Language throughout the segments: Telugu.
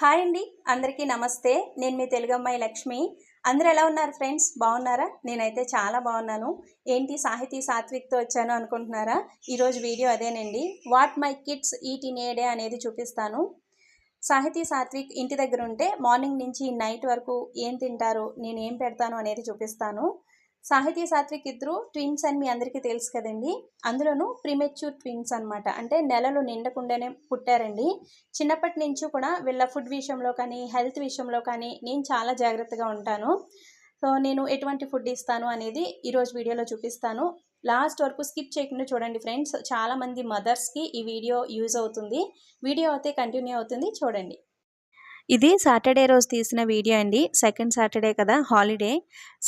హాయ్ అండి అందరికీ నమస్తే. నేను మీ తెలుగు అమ్మాయి లక్ష్మి. అందరూ ఎలా ఉన్నారు ఫ్రెండ్స్? బాగున్నారా? నేనైతే చాలా బాగున్నాను. ఏంటి సాహితీ సాత్విక్తో వచ్చాను అనుకుంటున్నారా? ఈరోజు వీడియో అదేనండి. What my kids eat in a day అనేది చూపిస్తాను. సాహితీ సాత్విక్ ఇంటి దగ్గర ఉంటే మార్నింగ్ నుంచి నైట్ వరకు ఏం తింటారు నేను ఏం పెడతాను అనేది చూపిస్తాను. సాహితీ సాత్విక్ ఇద్దరు ట్విన్స్ అని మీ అందరికీ తెలుసు కదండి. అందులోనూ ప్రిమెచ్యూర్ ట్విన్స్ అనమాట అంటే నెలలు నిండకుండానే పుట్టారండి. చిన్నప్పటి నుంచి కూడా వీళ్ళ ఫుడ్ విషయంలో కానీ హెల్త్ విషయంలో కానీ నేను చాలా జాగ్రత్తగా ఉంటాను. సో నేను ఎటువంటి ఫుడ్ ఇస్తాను అనేది ఈరోజు వీడియోలో చూపిస్తాను. లాస్ట్ వరకు స్కిప్ చేయకుండా చూడండి ఫ్రెండ్స్. చాలామంది మదర్స్కి ఈ వీడియో యూజ్ అవుతుంది. వీడియో అయితే కంటిన్యూ అవుతుంది. చూడండి. ఇది సాటర్డే రోజు తీసిన వీడియో అండి. సెకండ్ సాటర్డే కదా హాలిడే.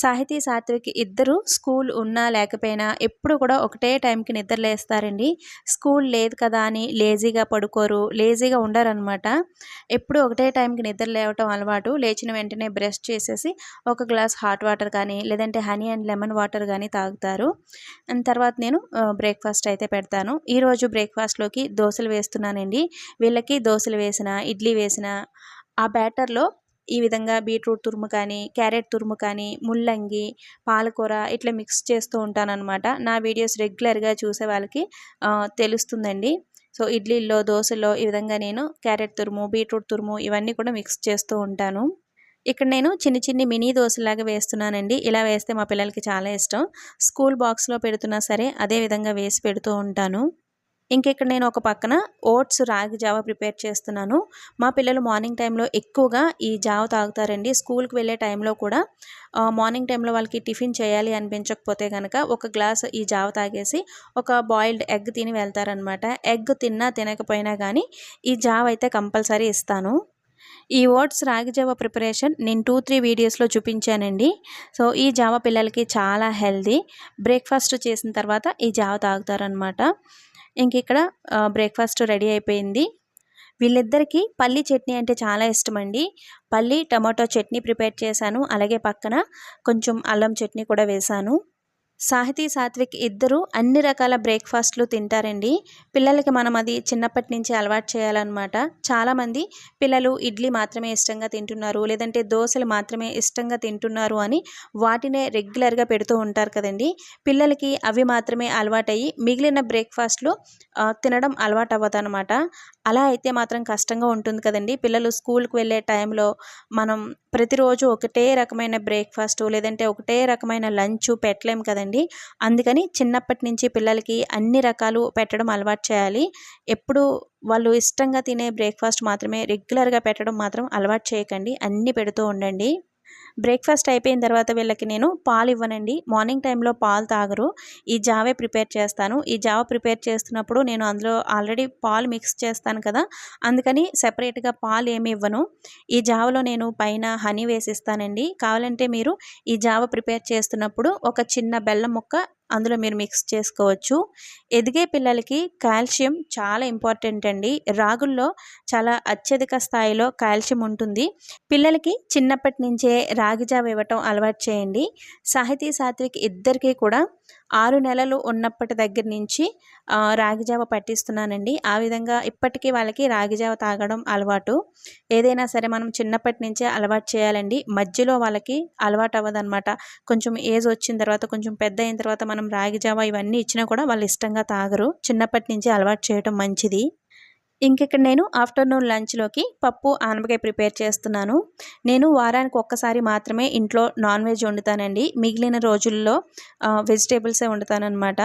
సాహితీ సాత్విక్ ఇద్దరు స్కూల్ ఉన్నా లేకపోయినా ఎప్పుడు కూడా ఒకటే టైంకి నిద్ర లేస్తారండి. స్కూల్ లేదు కదా అని లేజీగా పడుకోరు లేజీగా ఉండరనమాట ఎప్పుడు ఒకటే టైంకి నిద్ర లేవటం అలవాటు. లేచిన వెంటనే బ్రష్ చేసేసి ఒక గ్లాస్ హాట్ వాటర్ కానీ లేదంటే హనీ అండ్ లెమన్ వాటర్ కానీ తాగుతారు. తర్వాత నేను బ్రేక్ఫాస్ట్ అయితే పెడతాను. ఈరోజు బ్రేక్ఫాస్ట్లోకి దోశలు వేస్తున్నానండి. వీళ్ళకి దోశలు వేసిన ఇడ్లీ వేసిన ఆ బ్యాటర్లో ఈ విధంగా బీట్రూట్ తురుము కానీ క్యారెట్ తురుము కానీ ముల్లంగి పాలకూర ఇట్లా మిక్స్ చేస్తూ ఉంటానన్నమాట. నా వీడియోస్ రెగ్యులర్గా చూసే వాళ్ళకి తెలుస్తుందండి. సో ఇడ్లీల్లో దోశల్లో ఈ విధంగా నేను క్యారెట్ తురుము బీట్రూట్ తురుము ఇవన్నీ కూడా మిక్స్ చేస్తూ ఉంటాను. ఇక్కడ నేను చిన్ని చిన్ని మినీ దోశలాగా వేస్తున్నానండి. ఇలా వేస్తే మా పిల్లలకి చాలా ఇష్టం. స్కూల్ బాక్స్లో పెడుతున్నా సరే అదే విధంగా వేసి పెడుతూ ఉంటాను. ఇంకెక్కడ నేను ఒక పక్కన ఓట్స్ రాగి జావ ప్రిపేర్ చేస్తున్నాను. మా పిల్లలు మార్నింగ్ టైంలో ఎక్కువగా ఈ జావ తాగుతారండి. స్కూల్కి వెళ్ళే టైంలో కూడా మార్నింగ్ టైంలో వాళ్ళకి టిఫిన్ చేయాలి అనిపించకపోతే కనుక ఒక గ్లాస్ ఈ జావ తాగేసి ఒక బాయిల్డ్ ఎగ్ తిని వెళ్తారనమాట ఎగ్ తిన్నా తినకపోయినా కానీ ఈ జావ అయితే కంపల్సరీ ఇస్తాను. ఈ ఓట్స్ రాగి జావ ప్రిపరేషన్ నేను టూ త్రీ వీడియోస్లో చూపించానండి. సో ఈ జావ పిల్లలకి చాలా హెల్దీ బ్రేక్ఫాస్ట్ చేసిన తర్వాత ఈ జావ తాగుతారనమాట ఇంక ఇక్కడ బ్రేక్ఫాస్ట్ రెడీ అయిపోయింది. వీళ్ళిద్దరికీ పల్లి చట్నీ అంటే చాలా ఇష్టం అండి పల్లి టమాటో చట్నీ ప్రిపేర్ చేశాను. అలాగే పక్కన కొంచెం అల్లం చట్నీ కూడా వేశాను. సాహితీ సాత్విక్ ఇద్దరు అన్ని రకాల బ్రేక్ఫాస్ట్లు తింటారండి. పిల్లలకి మనం అది చిన్నప్పటి నుంచి అలవాటు చేయాలన్నమాట. చాలామంది పిల్లలు ఇడ్లీ మాత్రమే ఇష్టంగా తింటున్నారు లేదంటే దోశలు మాత్రమే ఇష్టంగా తింటున్నారు అని వాటినే రెగ్యులర్గా పెడుతూ ఉంటారు కదండి. పిల్లలకి అవి మాత్రమే అలవాటయ్యి మిగిలిన బ్రేక్ఫాస్ట్లు తినడం అలవాటు అవ్వదనమాట అలా అయితే మాత్రం కష్టంగా ఉంటుంది కదండి. పిల్లలు స్కూల్కి వెళ్ళే టైంలో మనం ప్రతిరోజు ఒకటే రకమైన బ్రేక్ఫాస్ట్ లేదంటే ఒకటే రకమైన లంచ్ పెట్టలేము కదండి. అందుకని చిన్నప్పటి నుంచి పిల్లలకి అన్ని రకాలు పెట్టడం అలవాటు చేయాలి. ఎప్పుడు వాళ్ళు ఇష్టంగా తినే బ్రేక్ఫాస్ట్ మాత్రమే రెగ్యులర్గా పెట్టడం మాత్రం అలవాటు చేయకండి. అన్నీ పెడుతూ ఉండండి. బ్రేక్ఫాస్ట్ అయిపోయిన తర్వాత వీళ్ళకి నేను పాలు ఇవ్వనండి. మార్నింగ్ టైంలో పాలు తాగరు. ఈ జావే ప్రిపేర్ చేస్తాను. ఈ జావ ప్రిపేర్ చేస్తున్నప్పుడు నేను అందులో ఆల్రెడీ పాలు మిక్స్ చేస్తాను కదా అందుకని సెపరేట్గా పాలు ఏమి ఇవ్వను. ఈ జావలో నేను పైన హనీ వేసిస్తానండి. కావాలంటే మీరు ఈ జావ ప్రిపేర్ చేస్తున్నప్పుడు ఒక చిన్న బెల్లం ముక్క అందులో మీరు మిక్స్ చేసుకోవచ్చు. ఎదిగే పిల్లలకి కాల్షియం చాలా ఇంపార్టెంట్ అండి. రాగుల్లో చాలా అత్యధిక స్థాయిలో కాల్షియం ఉంటుంది. పిల్లలకి చిన్నప్పటి నుంచే రాగి జావ ఇవ్వటం అలవాటు చేయండి. సాహితీ సాత్విక్ ఇద్దరికీ కూడా ఆరు నెలలు ఉన్నప్పటి దగ్గర నుంచి రాగిజావ పట్టిస్తున్నానండి. ఆ విధంగా ఇప్పటికీ వాళ్ళకి రాగిజావ తాగడం అలవాటు. ఏదైనా సరే మనం చిన్నప్పటి నుంచే అలవాటు చేయాలండి. మధ్యలో వాళ్ళకి అలవాటు అవ్వదనమాట కొంచెం ఏజ్ వచ్చిన తర్వాత కొంచెం పెద్ద అయిన తర్వాత మనం రాగిజావ ఇవన్నీ ఇచ్చినా కూడా వాళ్ళు ఇష్టంగా తాగరు. చిన్నప్పటి నుంచి అలవాటు చేయడం మంచిది. ఇంకెక్కడ నేను ఆఫ్టర్నూన్ లంచ్లోకి పప్పు ఆనపకాయ ప్రిపేర్ చేస్తున్నాను. నేను వారానికి ఒక్కసారి మాత్రమే ఇంట్లో నాన్ వెజ్ వండుతానండి. మిగిలిన రోజుల్లో వెజిటేబుల్సే వండుతానమాట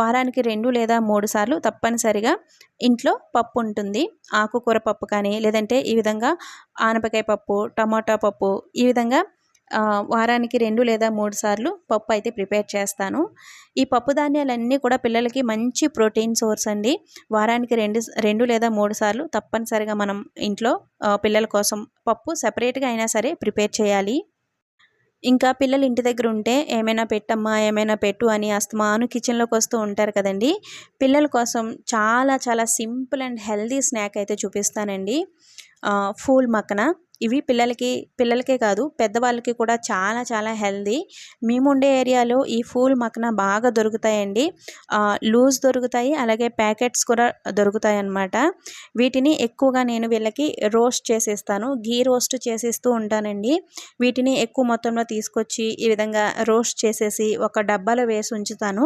వారానికి రెండు లేదా మూడు సార్లు తప్పనిసరిగా ఇంట్లో పప్పు ఉంటుంది. ఆకుకూర పప్పు కానీ లేదంటే ఈ విధంగా ఆనపకాయ పప్పు టమాటా పప్పు ఈ విధంగా వారానికి రెండు లేదా మూడు సార్లు పప్పు అయితే ప్రిపేర్ చేస్తాను. ఈ పప్పు ధాన్యాలన్నీ కూడా పిల్లలకి మంచి ప్రోటీన్ సోర్స్ అండి. వారానికి రెండు రెండు లేదా మూడు సార్లు తప్పనిసరిగా మనం ఇంట్లో పిల్లల కోసం పప్పు సపరేట్గా అయినా సరే ప్రిపేర్ చేయాలి. ఇంకా పిల్లలు ఇంటి దగ్గర ఉంటే ఏమైనా పెట్టమ్మా ఏమైనా పెట్టు అని అస్తమాను కిచెన్లోకి వస్తూ ఉంటారు కదండి. పిల్లల కోసం చాలా చాలా సింపుల్ అండ్ హెల్దీ స్నాక్ అయితే చూపిస్తానండి. ఫూల్ మక్కన. ఇవి పిల్లలకి పిల్లలకే కాదు పెద్దవాళ్ళకి కూడా చాలా చాలా హెల్దీ. మేము ఉండే ఏరియాలో ఈ ఫూల్ మక్కన బాగా దొరుకుతాయండి. లూజ్ దొరుకుతాయి అలాగే ప్యాకెట్స్ కూడా దొరుకుతాయి అన్నమాట వీటిని ఎక్కువగా నేను వీళ్ళకి రోస్ట్ చేసేస్తాను గీ రోస్ట్ చేసేస్తూ ఉంటానండి. వీటిని ఎక్కువ మొత్తంలో తీసుకొచ్చి ఈ విధంగా రోస్ట్ చేసేసి ఒక డబ్బాలో వేసి ఉంచుతాను.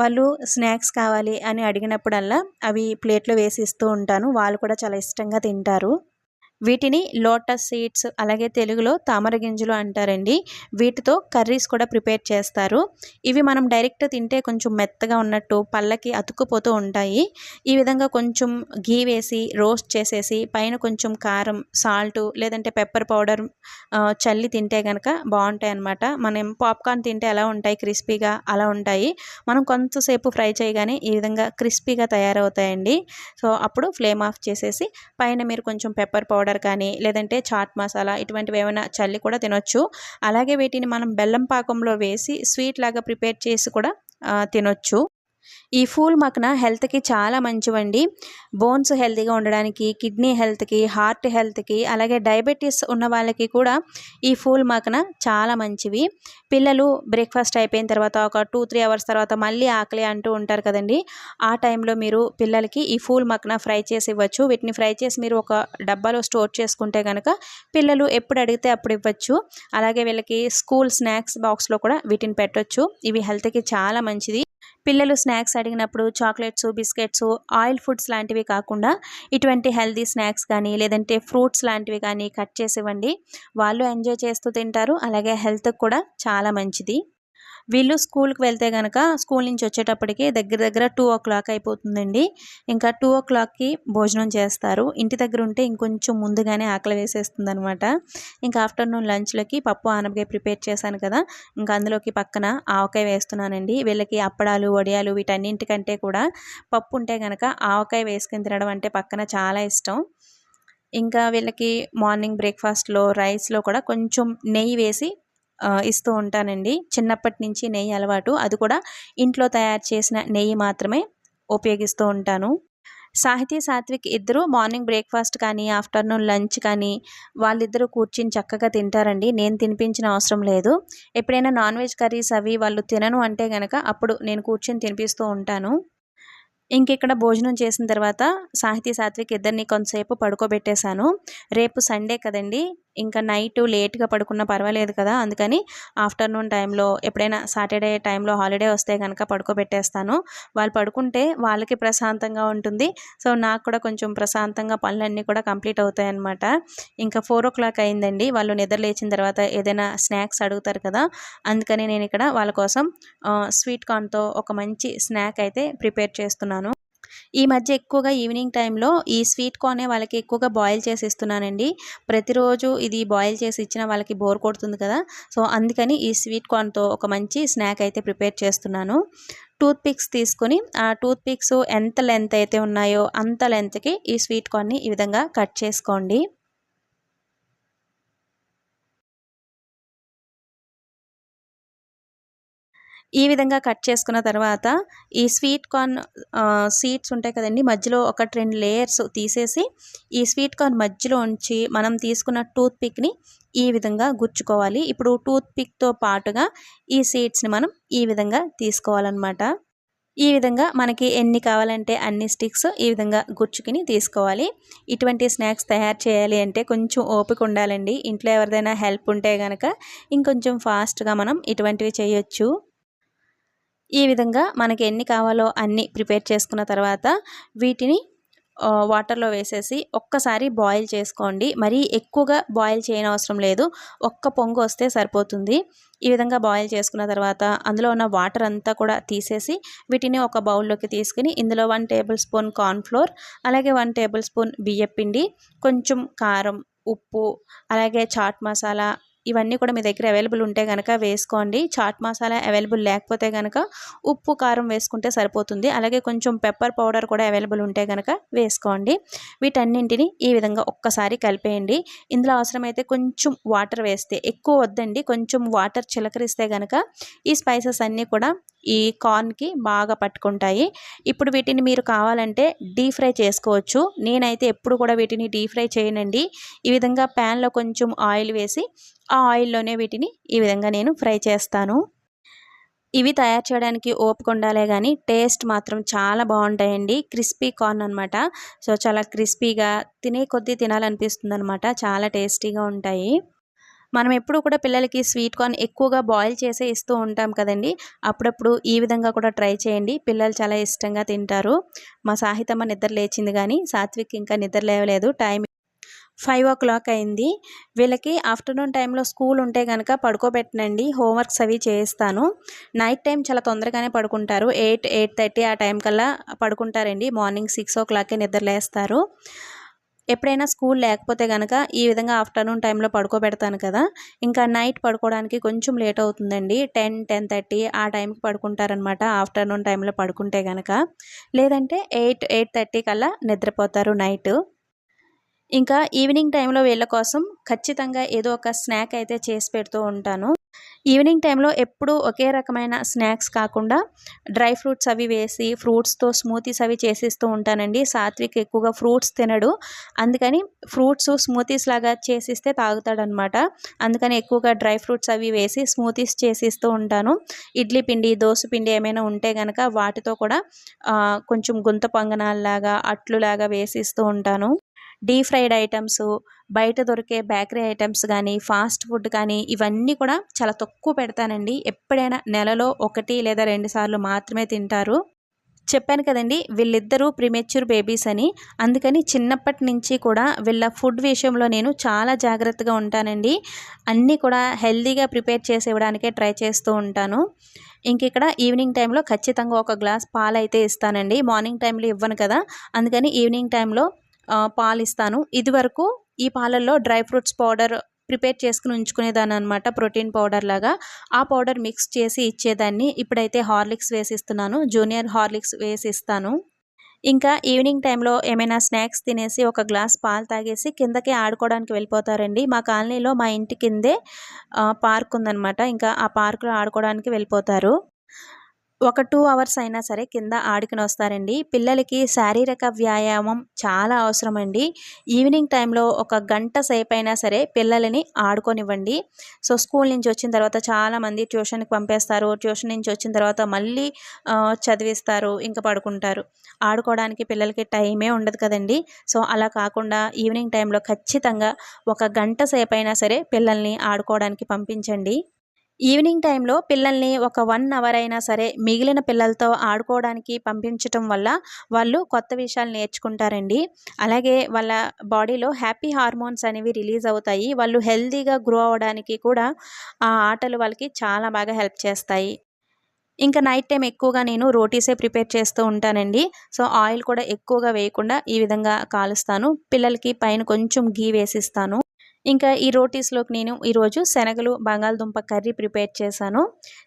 వాళ్ళు స్నాక్స్ కావాలి అని అడిగినప్పుడల్లా అవి ప్లేట్లో వేసి ఇస్తూ ఉంటాను. వాళ్ళు కూడా చాలా ఇష్టంగా తింటారు. వీటిని లోటస్ సీడ్స్ అలాగే తెలుగులో తామర గింజలు అంటారండి. వీటితో కర్రీస్ కూడా ప్రిపేర్ చేస్తారు. ఇవి మనం డైరెక్ట్ తింటే కొంచెం మెత్తగా ఉన్నట్టు పళ్ళకి అతుక్కుపోతూ ఉంటాయి. ఈ విధంగా కొంచెం గీ వేసి రోస్ట్ చేసేసి పైన కొంచెం కారం సాల్ట్ లేదంటే పెప్పర్ పౌడర్ చల్లి తింటే కనుక బాగుంటాయి అన్నమాట. మనం పాప్కార్న్ తింటే ఎలా ఉంటాయి క్రిస్పీగా అలా ఉంటాయి. మనం కొంతసేపు ఫ్రై చేయగానే ఈ విధంగా క్రిస్పీగా తయారవుతాయండి. సో అప్పుడు ఫ్లేమ్ ఆఫ్ చేసేసి పైన మీరు కొంచెం పెప్పర్ పౌడర్ పౌడర్ కానీ లేదంటే చాట్ మసాలా ఇటువంటివి ఏమైనా చల్లి కూడా తినొచ్చు. అలాగే వీటిని మనం బెల్లం పాకంలో వేసి స్వీట్ లాగా ప్రిపేర్ చేసి కూడా తినొచ్చు. ఈ ఫూల్ మక్న హెల్త్కి చాలా మంచివండి. బోన్స్ హెల్తీగా ఉండడానికి కిడ్నీ హెల్త్కి హార్ట్ హెల్త్కి అలాగే డయాబెటీస్ ఉన్న వాళ్ళకి కూడా ఈ ఫూల్ మక్న చాలా మంచివి. పిల్లలు బ్రేక్ఫాస్ట్ అయిపోయిన తర్వాత ఒక టూ త్రీ అవర్స్ తర్వాత మళ్ళీ ఆకలి అంటూ ఉంటారు కదండి. ఆ టైంలో మీరు పిల్లలకి ఈ ఫూల్ మక్న ఫ్రై చేసి ఇవ్వచ్చు. వీటిని ఫ్రై చేసి మీరు ఒక డబ్బాలో స్టోర్ చేసుకుంటే కనుక పిల్లలు ఎప్పుడు అడిగితే అప్పుడు ఇవ్వచ్చు. అలాగే వీళ్ళకి స్కూల్ స్నాక్స్ బాక్స్లో కూడా వీటిని పెట్టొచ్చు. ఇవి హెల్త్కి చాలా మంచిది. పిల్లలు స్నాక్స్ అడిగినప్పుడు చాక్లెట్స్ బిస్కెట్స్ ఆయిల్ ఫుడ్స్ లాంటివి కాకుండా ఇటువంటి హెల్దీ స్నాక్స్ కానీ లేదంటే ఫ్రూట్స్ లాంటివి కానీ కట్ చేసి ఇవ్వండి వాళ్ళు ఎంజాయ్ చేస్తూ తింటారు. అలాగే హెల్త్కి కూడా చాలా మంచిది. వీళ్ళు స్కూల్కి వెళ్తే కనుక స్కూల్ నుంచి వచ్చేటప్పటికి దగ్గర దగ్గర టూ ఓ క్లాక్ అయిపోతుందండి. ఇంకా టూ ఓ క్లాక్కి భోజనం చేస్తారు. ఇంటి దగ్గర ఉంటే ఇంకొంచెం ముందుగానే ఆకలి వేసేస్తుంది అనమాట ఇంకా ఆఫ్టర్నూన్ లంచ్లోకి పప్పు ఆనపకాయ ప్రిపేర్ చేశాను కదా. ఇంకా అందులోకి పక్కన ఆవకాయ వేస్తున్నానండి. వీళ్ళకి అప్పడాలు వడియాలు వీటన్నింటికంటే కూడా పప్పు ఉంటే కనుక ఆవకాయ వేసుకుని తినడం అంటే పక్కన చాలా ఇష్టం. ఇంకా వీళ్ళకి మార్నింగ్ బ్రేక్ఫాస్ట్లో రైస్లో కూడా కొంచెం నెయ్యి వేసి ఇస్తూ ఉంటానండి. చిన్నప్పటి నుంచి నెయ్యి అలవాటు. అది కూడా ఇంట్లో తయారు చేసిన నెయ్యి మాత్రమే ఉపయోగిస్తూ ఉంటాను. సాహితీ సాత్విక్ ఇద్దరు మార్నింగ్ బ్రేక్ఫాస్ట్ కానీ ఆఫ్టర్నూన్ లంచ్ కానీ వాళ్ళిద్దరూ కూర్చుని చక్కగా తింటారండి. నేను తినిపించిన అవసరం లేదు. ఎప్పుడైనా నాన్ వెజ్ కర్రీస్ అవి వాళ్ళు తినను అంటే కనుక అప్పుడు నేను కూర్చొని తినిపిస్తూ ఉంటాను. ఇంకిక్కడ భోజనం చేసిన తర్వాత సాహితీ సాత్విక్ ఇద్దరిని కొంతసేపు పడుకోబెట్టేశాను. రేపు సండే కదండి. ఇంకా నైట్ లేట్గా పడుకున్నా పర్వాలేదు కదా అందుకని ఆఫ్టర్నూన్ టైంలో ఎప్పుడైనా సాటర్డే టైంలో హాలిడే వస్తే కనుక పడుకోబెట్టేస్తాను. వాళ్ళు పడుకుంటే వాళ్ళకి ప్రశాంతంగా ఉంటుంది. సో నాకు కూడా కొంచెం ప్రశాంతంగా పనులన్నీ కూడా కంప్లీట్ అవుతాయి ఇంకా ఫోర్ ఓ క్లాక్ అయిందండి. వాళ్ళు నిద్ర లేచిన తర్వాత ఏదైనా స్నాక్స్ అడుగుతారు కదా అందుకని నేను ఇక్కడ వాళ్ళ కోసం స్వీట్ కార్న్తో ఒక మంచి స్నాక్ అయితే ప్రిపేర్ చేస్తున్నాను. ఈ మధ్య ఎక్కువగా ఈవినింగ్ టైంలో ఈ స్వీట్ కార్నే వాళ్ళకి ఎక్కువగా బాయిల్ చేసి ఇస్తున్నానండి. ప్రతిరోజు ఇది బాయిల్ చేసి ఇచ్చిన వాళ్ళకి బోర్ కొడుతుంది కదా. సో అందుకని ఈ స్వీట్ కార్న్తో ఒక మంచి స్నాక్ అయితే ప్రిపేర్ చేస్తున్నాను. టూత్ పిక్స్ తీసుకొని ఆ టూత్ పిక్స్ ఎంత లెంత్ అయితే ఉన్నాయో అంత లెంత్కి ఈ స్వీట్ కార్న్ని ఈ విధంగా కట్ చేసుకోండి. ఈ విధంగా కట్ చేసుకున్న తర్వాత ఈ స్వీట్ కార్న్ సీడ్స్ ఉంటాయి కదండి మధ్యలో ఒక రెండు లేయర్స్ తీసేసి ఈ స్వీట్ కార్న్ మధ్యలో ఉంచి మనం తీసుకున్న టూత్ పిక్ని ఈ విధంగా గుచ్చుకోవాలి. ఇప్పుడు టూత్ పిక్తో పాటుగా ఈ సీడ్స్ని మనం ఈ విధంగా తీసుకోవాలన్నమాట. ఈ విధంగా మనకి ఎన్ని కావాలంటే అన్ని స్టిక్స్ ఈ విధంగా గుచ్చుకుని తీసుకోవాలి. ఇటువంటి స్నాక్స్ తయారు చేయాలి అంటే కొంచెం ఓపిక ఉండాలండి. ఇంట్లో ఎవరిదైనా హెల్ప్ ఉంటే కనుక ఇంకొంచెం ఫాస్ట్గా మనం ఇటువంటివి చేయొచ్చు. ఈ విధంగా మనకి ఎన్ని కావాలో అన్ని ప్రిపేర్ చేసుకున్న తర్వాత వీటిని వాటర్లో వేసేసి ఒక్కసారి బాయిల్ చేసుకోండి. మరీ ఎక్కువగా బాయిల్ చేయని అవసరం లేదు. ఒక్క పొంగు వస్తే సరిపోతుంది. ఈ విధంగా బాయిల్ చేసుకున్న తర్వాత అందులో ఉన్న వాటర్ అంతా కూడా తీసేసి వీటిని ఒక బౌల్లోకి తీసుకుని ఇందులో వన్ టేబుల్ స్పూన్ కార్న్ఫ్లోర్ అలాగే వన్ టేబుల్ స్పూన్ బియ్యపిండి కొంచెం కారం ఉప్పు అలాగే చాట్ మసాలా ఇవన్నీ కూడా మీ దగ్గర అవైలబుల్ ఉంటే కనుక వేసుకోండి. చాట్ మసాలా అవైలబుల్ లేకపోతే కనుక ఉప్పు కారం వేసుకుంటే సరిపోతుంది. అలాగే కొంచెం పెప్పర్ పౌడర్ కూడా అవైలబుల్ ఉంటే కనుక వేసుకోండి. వీటన్నింటిని ఈ విధంగా ఒక్కసారి కలిపేయండి. ఇందులో అవసరమైతే కొంచెం వాటర్ వేస్తే ఎక్కువ వద్దండి. కొంచెం వాటర్ చిలకరిస్తే కనుక ఈ స్పైసెస్ అన్నీ కూడా ఈ కార్న్కి బాగా పట్టుకుంటాయి. ఇప్పుడు వీటిని మీరు కావాలంటే డీప్ ఫ్రై చేసుకోవచ్చు. నేనైతే ఎప్పుడు కూడా వీటిని డీప్ ఫ్రై చేయనండి. ఈ విధంగా ప్యాన్లో కొంచెం ఆయిల్ వేసి ఆ ఆయిల్లోనే వీటిని ఈ విధంగా నేను ఫ్రై చేస్తాను. ఇవి తయారు చేయడానికి ఓపిక ఉండాలే కానీ టేస్ట్ మాత్రం చాలా బాగుంటాయండి. క్రిస్పీ కార్న్ అనమాట సో చాలా క్రిస్పీగా తినే కొద్దీ తినాలనిపిస్తుంది అనమాట చాలా టేస్టీగా ఉంటాయి. మనం ఎప్పుడు కూడా పిల్లలకి స్వీట్ కార్న్ ఎక్కువగా బాయిల్ చేసే ఇస్తూ ఉంటాం కదండి. అప్పుడప్పుడు ఈ విధంగా కూడా ట్రై చేయండి. పిల్లలు చాలా ఇష్టంగా తింటారు. మా సాహితమ్మ నిద్ర లేచింది కానీ సాత్విక్ ఇంకా నిద్ర లేవలేదు. టైం ఫైవ్ ఓ క్లాక్ అయింది. వీళ్ళకి ఆఫ్టర్నూన్ టైంలో స్కూల్ ఉంటే కనుక పడుకోబెట్టనండి. హోంవర్క్స్ అవి చేయిస్తాను. నైట్ టైం చాలా తొందరగానే పడుకుంటారు. ఎయిట్ ఎయిట్ థర్టీ ఆ టైం కల్లా పడుకుంటారండి. మార్నింగ్ సిక్స్ ఓ క్లాకే నిద్రలేస్తారు ఎప్పుడైనా స్కూల్ లేకపోతే కనుక ఈ విధంగా ఆఫ్టర్నూన్ టైంలో పడుకోబెడతాను కదా ఇంకా నైట్ పడుకోవడానికి కొంచెం లేట్ అవుతుందండి. టెన్ టెన్ థర్టీ ఆ టైంకి పడుకుంటారనమాట. ఆఫ్టర్నూన్ టైంలో పడుకుంటే కనుక లేదంటే ఎయిట్ ఎయిట్ థర్టీ కల్లా నిద్రపోతారు నైట్. ఇంకా ఈవినింగ్ టైంలో వీళ్ళ కోసం ఖచ్చితంగా ఏదో ఒక స్నాక్ అయితే చేసి పెడుతూ ఉంటాను. ఈవినింగ్ టైంలో ఎప్పుడూ ఒకే రకమైన స్నాక్స్ కాకుండా డ్రై ఫ్రూట్స్ అవి వేసి ఫ్రూట్స్తో స్మూతీస్ అవి చేసిస్తూ ఉంటానండి. సాత్విక్ ఎక్కువగా ఫ్రూట్స్ తినడు. అందుకని ఫ్రూట్స్ స్మూతీస్ లాగా చేసిస్తే తాగుతాడనమాట. అందుకని ఎక్కువగా డ్రై ఫ్రూట్స్ అవి వేసి స్మూతీస్ చేసిస్తూ ఉంటాను. ఇడ్లీ పిండి దోశ పిండి ఏమైనా ఉంటే కనుక వాటితో కూడా కొంచెం గుంత పొంగనాల్లాగా అట్లులాగా వేసిస్తూ ఉంటాను. డీప్ ఫ్రైడ్ ఐటమ్స్ బయట దొరికే బేకరీ ఐటమ్స్ కానీ ఫాస్ట్ ఫుడ్ కానీ ఇవన్నీ కూడా చాలా తక్కువ పెడతానండి. ఎప్పుడైనా నెలలో ఒకటి లేదా రెండు సార్లు మాత్రమే తింటారు. చెప్పాను కదండి వీళ్ళిద్దరూ ప్రిమెచ్యూర్ బేబీస్ అని. అందుకని చిన్నప్పటి నుంచి కూడా వీళ్ళ ఫుడ్ విషయంలో నేను చాలా జాగ్రత్తగా ఉంటానండి. అన్నీ కూడా హెల్తీగా ప్రిపేర్ చేసి ఇవ్వడానికే ట్రై చేస్తూ ఉంటాను. ఇంక ఇక్కడ ఈవినింగ్ టైంలో ఖచ్చితంగా ఒక గ్లాస్ పాలు అయితే ఇస్తానండి. మార్నింగ్ టైంలో ఇవ్వను కదా. అందుకని ఈవినింగ్ టైంలో పాలు ఇస్తాను ఇదివరకు ఈ పాలల్లో డ్రై ఫ్రూట్స్ పౌడర్ ప్రిపేర్ చేసుకుని ఉంచుకునేదాన్ని అనమాట ప్రోటీన్ పౌడర్ లాగా. ఆ పౌడర్ మిక్స్ చేసి ఇచ్చేదాన్ని. ఇప్పుడైతే హార్లిక్స్ వేసిస్తున్నాను. జూనియర్ హార్లిక్స్ వేసి ఇస్తాను ఇంకా ఈవినింగ్ టైంలో ఏమైనా స్నాక్స్ తినేసి ఒక గ్లాస్ పాలు తాగేసి కిందకే ఆడుకోవడానికి వెళ్ళిపోతారండి. మా కాలనీలో మా ఇంటి కిందే పార్క్ ఉందనమాట ఇంకా ఆ పార్క్లో ఆడుకోవడానికి వెళ్ళిపోతారు. ఒక టూ అవర్స్ అయినా సరే కింద ఆడుకుని వస్తారండి. పిల్లలకి శారీరక వ్యాయామం చాలా అవసరం అండి ఈవినింగ్ టైంలో ఒక గంట సేపు అయినా సరే పిల్లలని ఆడుకొనివ్వండి. సో స్కూల్ నుంచి వచ్చిన తర్వాత చాలామంది ట్యూషన్కి పంపేస్తారు. ట్యూషన్ నుంచి వచ్చిన తర్వాత మళ్ళీ చదివిస్తారు ఇంకా పడుకుంటారు. ఆడుకోవడానికి పిల్లలకి టైమే ఉండదు కదండి. సో అలా కాకుండా ఈవినింగ్ టైంలో ఖచ్చితంగా ఒక గంట సేపు అయినా సరే పిల్లల్ని ఆడుకోవడానికి పంపించండి. ఈవినింగ్ టైంలో పిల్లల్ని ఒక వన్ అవర్ అయినా సరే మిగిలిన పిల్లలతో ఆడుకోవడానికి పంపించటం వల్ల వాళ్ళు కొత్త విషయాలు నేర్చుకుంటారండి. అలాగే వాళ్ళ బాడీలో హ్యాపీ హార్మోన్స్ అనేవి రిలీజ్ అవుతాయి. వాళ్ళు హెల్తీగా గ్రో అవ్వడానికి కూడా ఆ ఆటలు వాళ్ళకి చాలా బాగా హెల్ప్ చేస్తాయి. ఇంకా నైట్ టైం ఎక్కువగా నేను రోటీసే ప్రిపేర్ చేస్తూ ఉంటానండి. సో ఆయిల్ కూడా ఎక్కువగా వేయకుండా ఈ విధంగా కాలుస్తాను. పిల్లలకి పైన కొంచెం గీ వేసిస్తాను. ఇంకా ఈ రోటీస్లోకి నేను ఈరోజు శనగలు బంగాళదుంప కర్రీ ప్రిపేర్ చేశాను.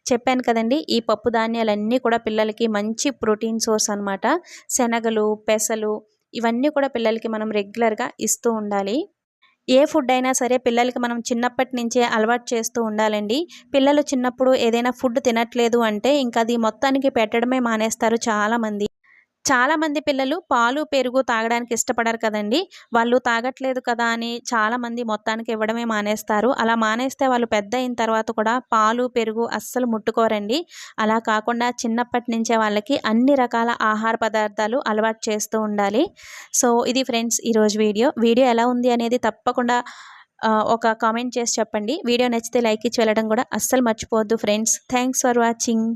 చెప్పాను కదండి ఈ పప్పు ధాన్యాలన్నీ కూడా పిల్లలకి మంచి ప్రోటీన్ సోర్స్ అనమాట శనగలు పెసలు ఇవన్నీ కూడా పిల్లలకి మనం రెగ్యులర్గా ఇస్తూ ఉండాలి. ఏ ఫుడ్ అయినా సరే పిల్లలకి మనం చిన్నప్పటి నుంచే అలవాటు చేస్తూ ఉండాలండి. పిల్లలు చిన్నప్పుడు ఏదైనా ఫుడ్ తినట్లేదు అంటే ఇంకా అది మొత్తానికి పెట్టడమే మానేస్తారు చాలామంది. చాలామంది పిల్లలు పాలు పెరుగు తాగడానికి ఇష్టపడరు కదండి. వాళ్ళు తాగట్లేదు కదా అని చాలామంది మొత్తానికి ఇవ్వడమే మానేస్తారు. అలా మానేస్తే వాళ్ళు పెద్ద అయిన తర్వాత కూడా పాలు పెరుగు అస్సలు ముట్టుకోరండి. అలా కాకుండా చిన్నప్పటి నుంచే వాళ్ళకి అన్ని రకాల ఆహార పదార్థాలు అలవాటు చేస్తూ ఉండాలి. సో ఇది ఫ్రెండ్స్ ఈరోజు వీడియో. వీడియో ఎలా ఉంది అనేది తప్పకుండా ఒక కామెంట్ చేసి చెప్పండి. వీడియో నచ్చితే లైక్ ఇచ్చి వెళ్ళడం కూడా అస్సలు మర్చిపోవద్దు ఫ్రెండ్స్. Thanks for watching.